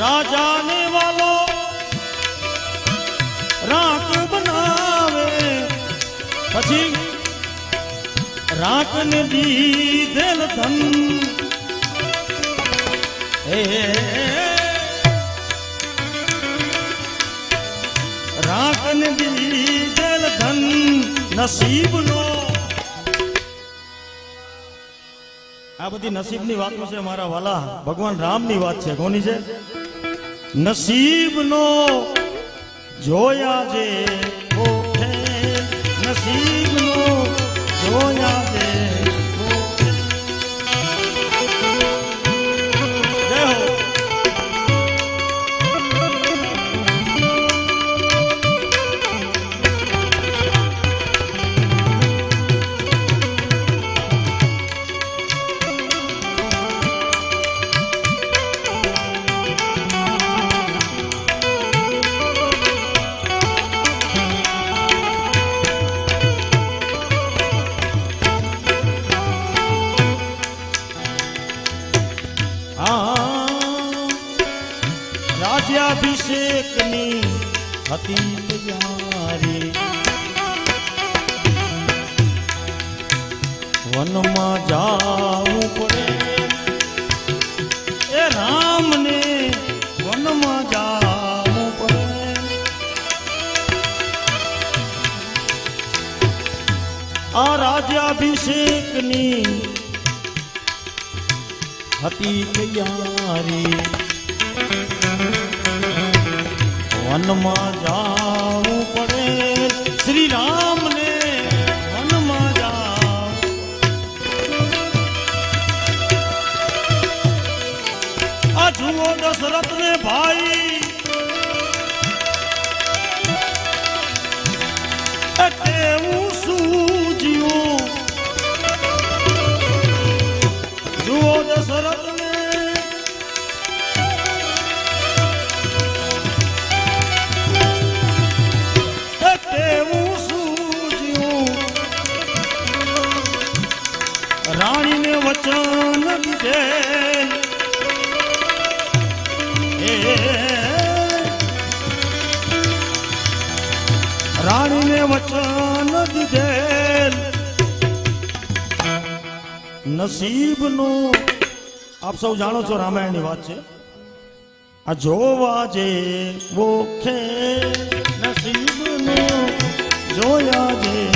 રાજાને વાલો રાત બનાવે. પછી રાખને દીધેલ ધન. હે રાખને દીધેલ ધન નસીબ નો આ બધી નસીબની વાતો છે મારા વાલા. ભગવાન રામની વાત છે. કોની છે? નસીબનો જોયા જે ઓઠે નસીબનો જોયા જે હતી તૈયારી વનમાં જાવું પડે એ રામને વનમાં જાવું પડે આ રાજ્યાભિષેકની હતી તૈયારી વનમાં જાવું પડે. શ્રી રામને મનમાં જાવ. આ જુઓ દશરથ ને ભાઈ કેવું સૂજ્યું. જુઓ દશરથ રાણીને વચન દીધે. રાણીને વચન દીધેલ નસીબનો આપ સૌ જાણો છો રામાયણની વાત છે. આ જોવા જે વોખે નસીબનો જોયા જે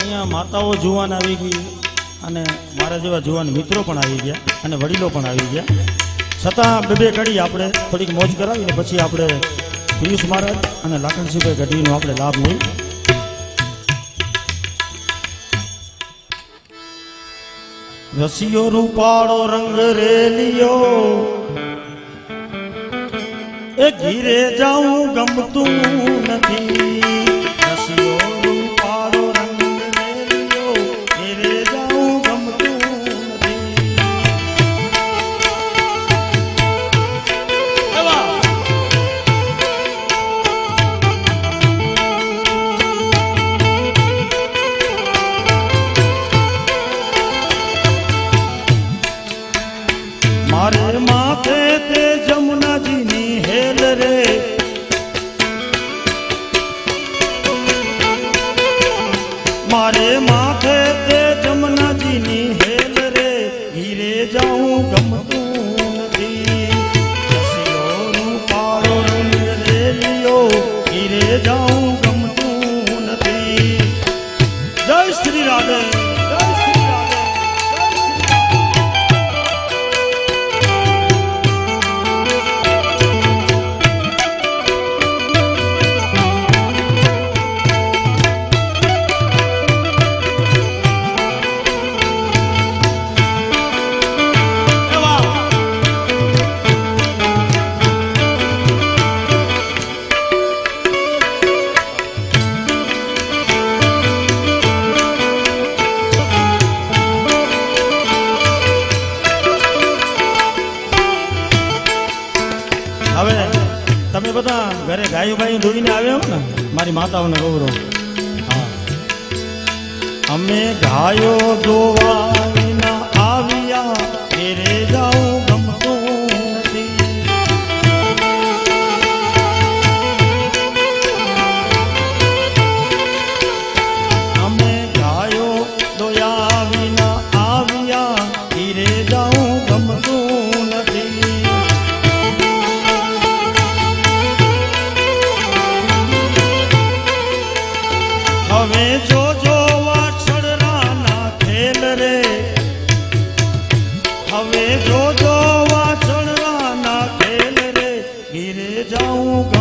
અહીંયા માતાઓ જુવાન આવી ગઈ અને મારા જેવા જુવાન મિત્રો પણ આવી ગયા અને વડીલો પણ આવી ગયા. છતાં બે બે ઘડી આપણે થોડીક મોજ કરાવીને પછી આપણે પિયુષ મહારાજ અને લાખણસિંહભાઈ ગઢવીનો આપણે લાભ લઈ રસિયો રૂપાળો રંગ રેલિયો એ ઘીરે જાઉં ગમતું નથી. करे તમે બધા ઘરે ગાયું બાયું ધોઈને આવ્યા ને, મારી માતાઓને ગૌરવ. અમે ગાયો દોવાઈના આવ્યા, ઘેરે જાઉં હવે જોજો વાછળરાના ખેલ રે. હવે જોજો વાછળરાના ખેલ રે. ઘીરે જાઉં